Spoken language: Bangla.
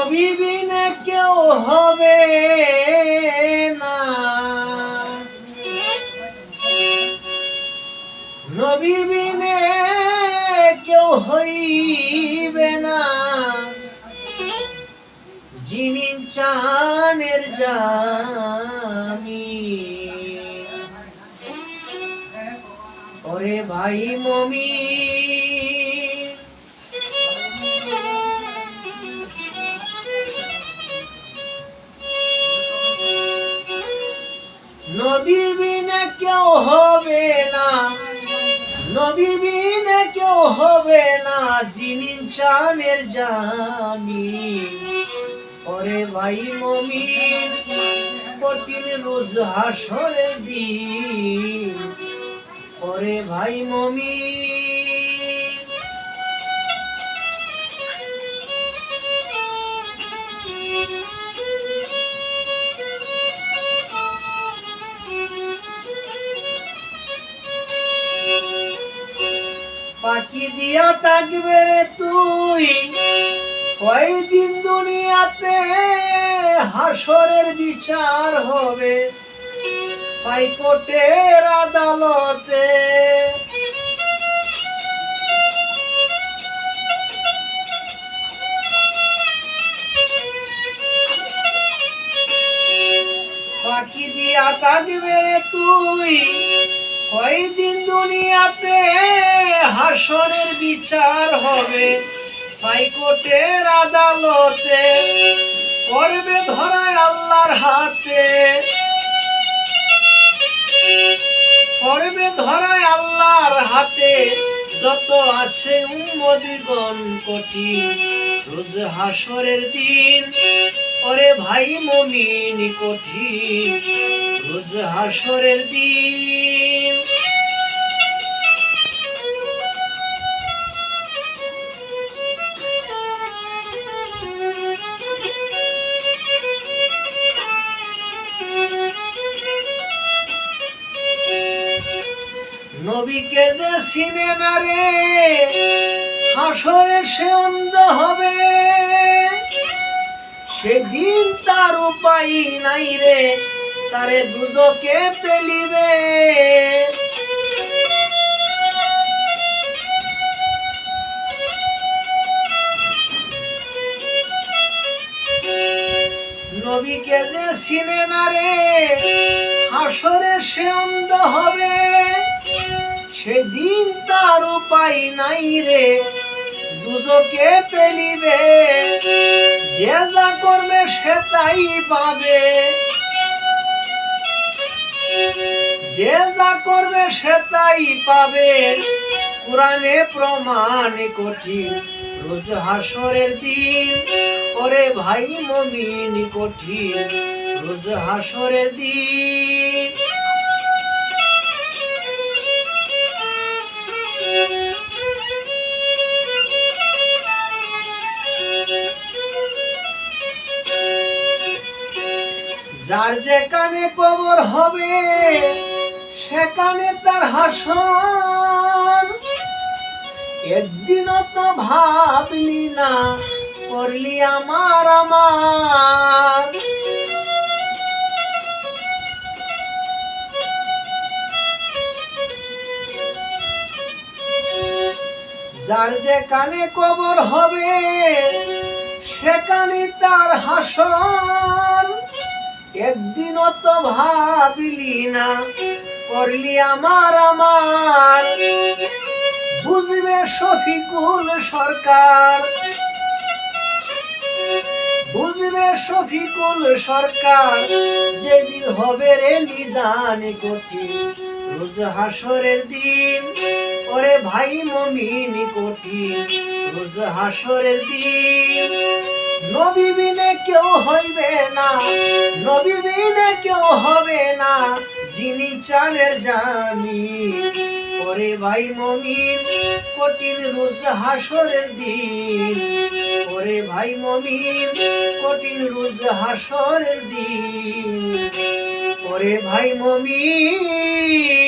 নবী বিনে কেউ হবে না। নবী বিনে কেউ হইবে না। যিনি চানের জামি। ওরে ভাই মমি। নবী বিনে কেউ হবে না। নবী বিনে কেউ হবে না, যিনি চানের জামি ওরে ভাই মমিন, কঠিন রোজ হাসরের দিন। ওরে ভাই মমিন পাখি দিয়া থাকবে রে তুই। কয়দিন দুনিয়াতে হাসরের বিচার হবে। হাইকোর্টের আদালতে। পাখি দিয়া থাকবে রে তুই। কয়দিন দুনিয়াতে হাসরের বিচার হবে? হাইকোর্টের আদালতে করবে ধরায় আল্লাহর হাতে। করবে ধরায় আল্লাহর হাতে যত আছে উম্মদিগণ কোটি। রোজ হাসরের দিন ওরে ভাই মমিন কঠিন রোজ হাসরের দিন নবীকে যে চিনে না রে, হাসরে সে অন্ধ হবে। সেদিন তার উপায় নাই রে, তারে দুজকে পেলিবে। নবীকে যে চিনে না রে, হাসরে সে অন্ধ হবে। সেদিন তার উপায় নাই রে। দুজকে পেলিবে। যে যা করবে সে তাই পাবে। যে যা করবে সে তাই পাবে। কোরআনে প্রমাণ কঠিন। রোজ হাসরের দিন, ওরে ভাই মমিন কঠিন। রোজ হাসরের দিন যার যেখানে কবর হবে, সেখানে তার হাসন। একদিনও তো ভাবলি না, করলি আমার আমার। যার যেখানে কবর হবে, সেখানে তার হাসন। একদিনও তো ভাবলি না, করলি আমার আমার। বুঝবে শফিকুল সরকার, বুঝবে শফিকুল সরকার, যেদিন হবে রে নিদান কোটি, রোজ হাসরের দিন, ওরে ভাই মমিন কোটি, রোজ হাসরের দিন। নবী বিনে কেউ হইবে না। নবী বিনে কেউ হবে না। যিনি চানের জামি ওরে ভাই মমিন, কঠিন রোজ হাসরের দিন। ওরে ভাই মমিন, কঠিন রোজ হাসরের দিন। ওরে ভাই মমিন